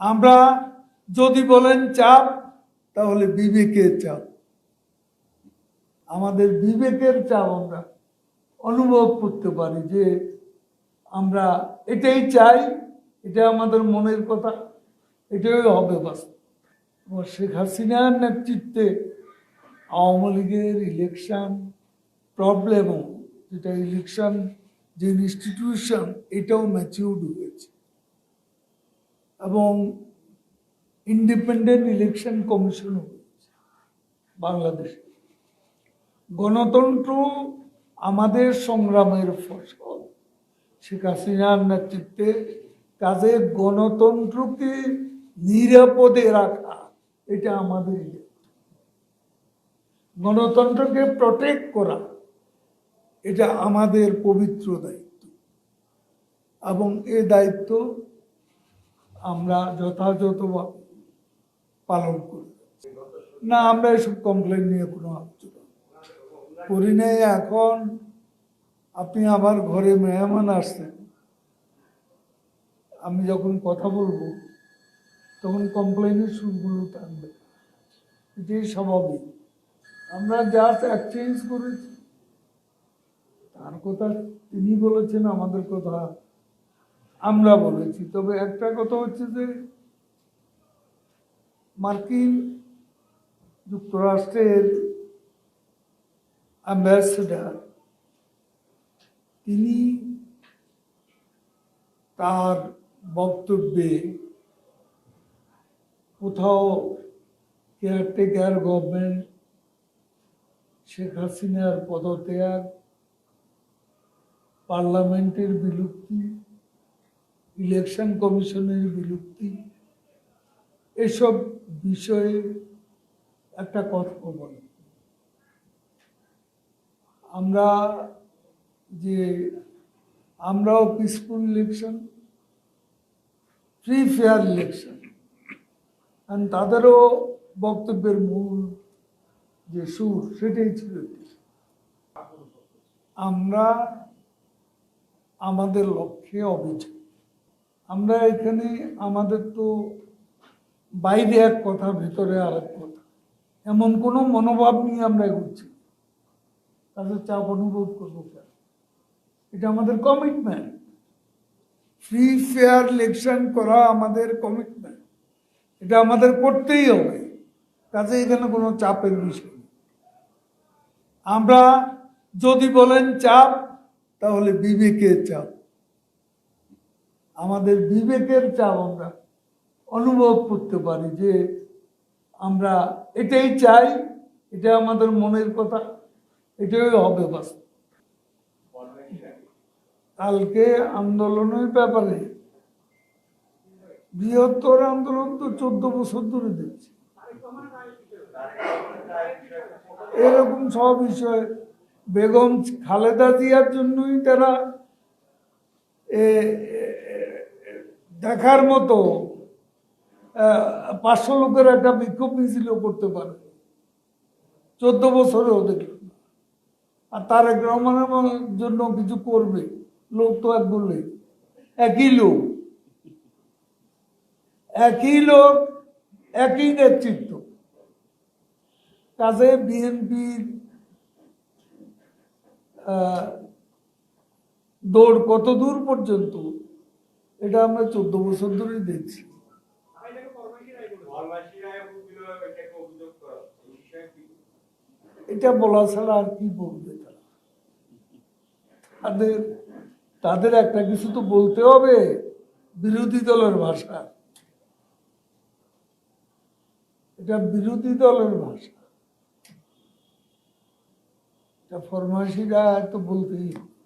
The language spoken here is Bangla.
আমরা যদি বলেন চাপ, তাহলে বিবেকের চাপ। আমাদের বিবেকের চাপ আমরা অনুভব করতে পারি যে আমরা এটাই চাই, এটা আমাদের মনের কথা, এটাই হবে বাস্তব। শেখ হাসিনার নেতৃত্বে আওয়ামী লীগের ইলেকশন প্রবলেমও যেটা ইলেকশন যে ইনস্টিটিউশন এটাও ম্যাচিউর্ড হয়েছে। এবং ইন্ডিপেন্ডেন্ট ইলেকশন কমিশনও হয়েছে বাংলাদেশে। গণতন্ত্র আমাদের সংগ্রামের ফসল। শেখ হাসিনার নেতৃত্বে কাজে গণতন্ত্রকে নিরাপদে রাখা, এটা আমাদের ইয়ে। গণতন্ত্রকে প্রটেক্ট করা, এটা আমাদের পবিত্র দায়িত্ব। এবং এ দায়িত্ব আমরা যথাযথভাবে পালন করি। না, আমরা এসব কমপ্লেন নিয়ে কোনো আলোচনা করি নাই। এখন আপনি আমার ঘরে মেহমান আসছেন, আমি যখন কথা বলব, তখন কমপ্লেনের সুরগুলো থাকবে এটাই স্বাভাবিক। আমরা জাস্ট এক্সচেঞ্জ করেছি। তার কথা তিনি বলেছেন, আমাদের কথা আমরা বলেছি। তবে একটা কথা হচ্ছে যে, মার্কিন যুক্তরাষ্ট্রের অ্যাম্বাসেডার, তিনি তার বক্তব্যে কোথাও কেয়ারটেকার গভর্নমেন্ট শেখ হাসিনার পদত্যাগ, পার্লামেন্টের বিলুপ্তি ইলেকশন কমিশনের বিলুপ্তি, এসব বিষয়ে একটা কথা বলে। আমরা যে, আমরাও peaceful election free fair election আর তাদেরও বক্তব্যের মূল যে সুর, সেটাই ছিল আমরা আমাদের লক্ষ্যে অবিচল আমরা এখানে আমাদের তো বাইরে এক কথা, ভেতরে আর এক কথা। এমন কোনো মনোভাব নিয়ে আমরা এগোচ্ছি তাদের চাপ অনুরোধ করব কেন? এটা আমাদের কমিটমেন্ট ফ্রি ফেয়ার ইলেকশন করা আমাদের কমিটমেন্ট এটা আমাদের করতেই হবে। কাজে এখানে কোনো চাপের বিষয় আমরা যদি বলেন চাপ, তাহলে বিবেকের চাপ। আমাদের বিবেকের চাপ আমরা অনুভব করতে পারি যে আমরা এটাই চাই এটা আমাদের মনের কথা, এটাই হবে বাস্তব কালকে আন্দোলনের ব্যাপারে বৃহত্তর আন্দোলন তো চোদ্দ বছর ধরে দেখছি। এরকম সব বিষয়, বেগম খালেদা জিয়ার জন্যই তারা দেখার মতো পাঁচশো লোকের একটা বিক্ষোভ মিছিল করতে পারে। চোদ্দ বছরেও দেখলাম না। আর তারেক রহমানের জন্য কিছু করবে, লোক তো এক বললে একই লোক। একই লোক, একই নেতৃত্ব। কাজে বিএনপির দৌড় কত দূর পর্যন্ত এটা আমরা চোদ্দ বছর ধরেই দেখছি। এটা বলা ছাড়া আর কি বলবে তাদের তাদের একটা কিছু তো বলতে হবে, বিরোধী দলের ভাষা। এটা বিরোধী দলের ভাষা। এটা ফরমাসিরা তো বলতেই হবে।